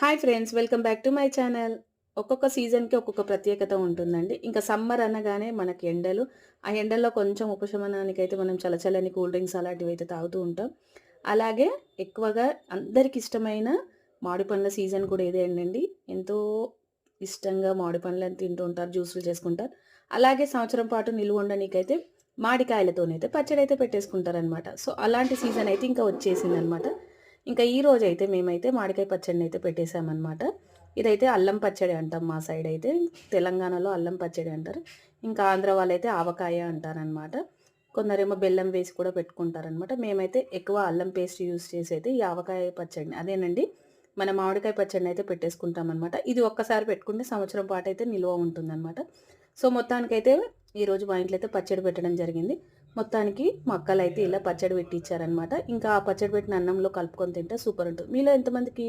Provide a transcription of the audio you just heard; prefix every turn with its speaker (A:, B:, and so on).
A: Hi friends welcome back to my channel. ఒక్కొక్క సీజన్కి ఒక్కొక్క ప్రత్యేకత ఉంటుందండి. ఇంకా సమ్మర్ అనగానే మనకి ఎండలు. ఆ ఎండల్లో కొంచెం ఉపశమనానికి అయితే మనం చలచలని కూల్ డ్రింక్స్ అలాంటివి అయితే తాగుతూ ఉంటాం. అలాగే ఎక్కువగా అందరికి ఇష్టమైన మామిడి పండ్ల సీజన్ కూడా ఇదేనండి ఎంతో ఇష్టంగా మామిడి పండ్లను తింటూ ఉంటారు జ్యూసులు చేసుకుంటారు. అలాగే సంవత్సరం పాటు నిలువ ఉండనీకైతే మామిడికాయలతోనైతే పచ్చడి అయితే పెట్టేసుకుంటారనమాట. సో అలాంటి సీజన్ అయితే ఇంకా వచ్చేసింది అనమాట ఇంకా ఈ రోజు అయితే మేమైతే మామిడికాయ పచ్చడిని అయితే పెట్టేశామన్నమాట. ఇదైతే అల్లం పచ్చడి అంటాం మా సైడ్ అయితే తెలంగాణలో అల్లం పచ్చడి అంటారు. ఇంకా ఆంధ్ర వాళ్ళైతే ఆవకాయ అంటారనమాట కొందరేమో బెల్లం వేసి కూడా పెట్టుకుంటారనమాట మేమైతే ఎక్కువ అల్లం పేస్ట్ యూస్ చేసి అయితే ఈ ఆవకాయ పచ్చడిని. అదేనండి మన మామిడికాయ పచ్చడిని అయితే పెట్టేసుకుంటాం అనమాట ఇది ఒక్కసారి పెట్టుకుంటే సంవత్సరం పాటు అయితే నిల్వ ఉంటుందన్నమాట. సో మొత్తానికైతే ఈరోజు మా ఇంట్లో అయితే పచ్చడి పెట్టడం జరిగింది. మొత్తానికి మా అక్కలు అయితే ఇలా పచ్చడి పెట్టి ఇచ్చారనమాట ఇంకా ఆ పచ్చడి పెట్టిన అన్నంలో కలుపుకొని తింటే సూపర్ ఉంటుంది. మీలో ఎంతమందికి